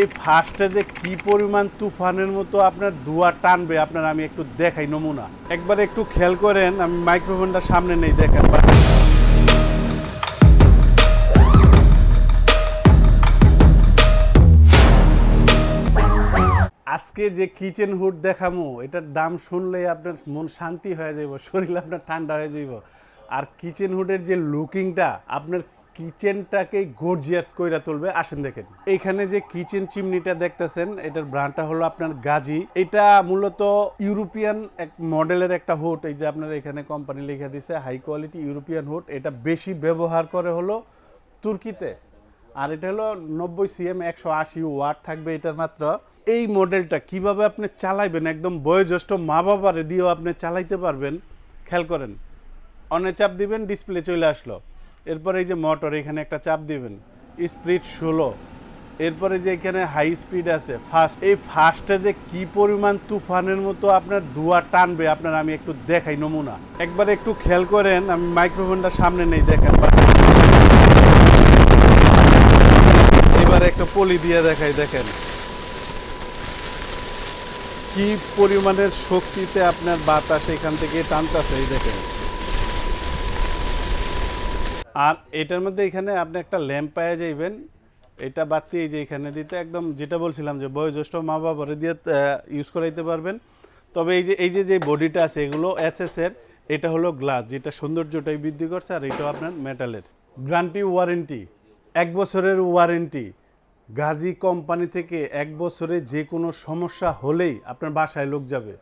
এই ফার্স্টে যে কি পরিমাণ তুফানের মতো আপনার ধোঁয়া টানবে, আপনার আমি একটু দেখাই নমুনা। একবার একটু খেয়াল করেন, আমি মাইক্রোফোনটা সামনে নেই, দেখেন। আজকে যে কিচেন হুড দেখামু, এটার দাম শুনলেই আপনার মন শান্তি হয়ে যাইব, শরীর আপনার ঠান্ডা হয়ে যাইব। আর কিচেন হুডের যে লুকিংটা আপনার কিচেনটাকে গর্জিয়াস কইরা তুলবে। আসেন দেখেন। এইখানে যে কিচেন চিমনিটা দেখতেছেন, এটার ব্র্যান্ডটা হলো আপনার গাজি। এটা মূলত ইউরোপিয়ান এক মডেলের একটা হুড এই যে আপনার এখানে কোম্পানি লিখে দিছে হাই কোয়ালিটি ইউরোপিয়ান হুড এটা বেশি ব্যবহার করে হলো তুর্কিতে। আর এটা হলো নব্বই সিএম একশো আশি ওয়াট থাকবে এটার মাত্র। এই মডেলটা কীভাবে আপনি চালাইবেন, একদম বয়োজ্যেষ্ঠ মা বাবারে দিয়েও আপনি চালাইতে পারবেন, খেয়াল করেন। অনে চাপ দিবেন ডিসপ্লে চলে আসলো। এরপরে এই যে মোটর এখানে একটা চাপ দিবেন। স্পিড ষোলো। এরপরে যে এখানে হাই স্পিড আছে ফাস্ট এই ফাস্টে যে কি পরিমাণ তুফানের মতো আপনার ধোঁয়া টানবে, আপনার আমি একটু দেখাই নমুনা। একবার একটু খেয়াল করেন, আমি মাইক্রোফোনটা সামনে নেই, দেখেন। এবার একটা পলি দিয়ে দেখাই, দেখেন। কি পরিমাণের শক্তিতে আপনার বাতাস এখান থেকে টানতেছে, এই দেখেন। আর এটার মধ্যে এখানে আপনি একটা ল্যাম্প পাওয়া যাইবেন। এটা বাড়তি এই যে এখানে দিতে একদম যেটা বলছিলাম যে বয়োজ্যেষ্ঠ মা বাবারে দিয়ে ইউজ করাইতে পারবেন। তবে এই যে এই যে যে বডিটা আছে এগুলো এসএস এর, এটা হলো গ্লাস যেটা সৌন্দর্যটাই বৃদ্ধি করছে আর এটাও আপনার মেটালের গ্রান্টি ওয়ারেন্টি এক বছরের ওয়ারেন্টি গাজী কোম্পানি থেকে এক বছরে যে কোনো সমস্যা হলেই আপনার বাসায় লোক যাবে।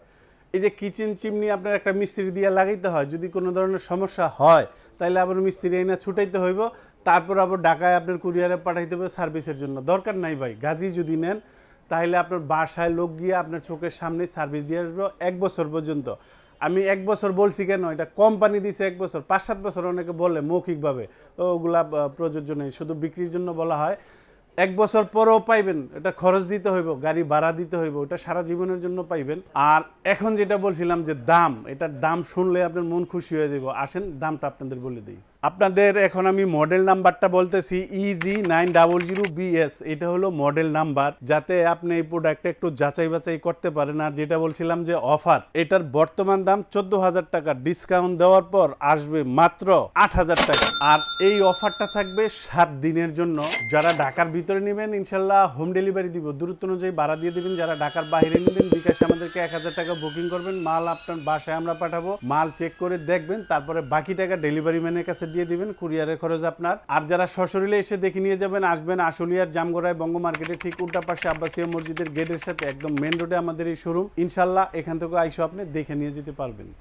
এই যে কিচেন চিমনি আপনার একটা মিস্ত্রি দিয়ে লাগাইতে হয়, যদি কোনো ধরনের সমস্যা হয় তাহলে আবার মিস্ত্রি এনে ছুটাইতে হইব, তারপর আবার ঢাকায় আপনার কুরিয়ারে পাঠাইতে হবে সার্ভিসের জন্য। দরকার নাই ভাই, গাজী যদি নেন তাহলে আপনার বাসায় লোক গিয়ে আপনার চোখের সামনে সার্ভিস দিয়ে আসব এক বছর পর্যন্ত। আমি এক বছর বলছি কেন, এটা কোম্পানি দিছে এক বছর, পাঁচ সাত বছর অনেকে বলে মৌখিকভাবে ওগুলা প্রযোজ্য নেই। শুধু বিক্রির জন্য বলা হয় এক বছর পরেও পাইবেন, এটা খরচ দিতে হইব, গাড়ি ভাড়া দিতে হইব, ওটা সারা জীবনের জন্য পাইবেন। আর এখন যেটা বলছিলাম যে দাম, এটার দাম শুনলে আপনার মন খুশি হয়ে যাব আসেন, দামটা আপনাদের বলে দিই। আপনাদের এখন আমি মডেল নাম্বারটা বলতেছি easy nine double zero BS এটা হলো মডেল নাম্বার, যাতে আপনি এই প্রোডাক্টটা একটু যাচাই বাছাই করতে পারেন। আর যেটা বলছিলাম যে অফার এটার বর্তমান দাম চোদ্দ হাজার টাকা। ডিসকাউন্ট দেওয়ার পর আসবে মাত্র আট হাজার টাকা। আর এই অফারটা থাকবে সাত দিনের জন্য। যারা ঢাকার ভিতরে নেবেন, ইনশাল্লাহ হোম ডেলিভারি দিব। দূরত্ব অনুযায়ী ভাড়া দিয়ে দিবেন। যারা ঢাকার বাইরে নেবেন, বিকাশে আমাদেরকে এক হাজার টাকা বুকিং করবেন। মাল আপনার বাসায় আমরা পাঠাবো। মাল চেক করে দেখবেন। তারপরে বাকি টাকা ডেলিভারি ম্যানের কাছে দিয়ে দিবেন, কুরিয়ারের খরচ আপনার। আর যারা সশরীরে এসে দেখে নিয়ে যাবেন, আসবেন আশুলিয়ার জামগড়ায় বঙ্গ মার্কেটে ঠিক উল্টা পাশে আব্বাসিয়া মসজিদের গেটের সাথে, একদম মেন রোডে আমাদের এই শোরুম। ইনশাল্লাহ এখান থেকে আইসো আপনি, দেখে নিয়ে যেতে পারবেন।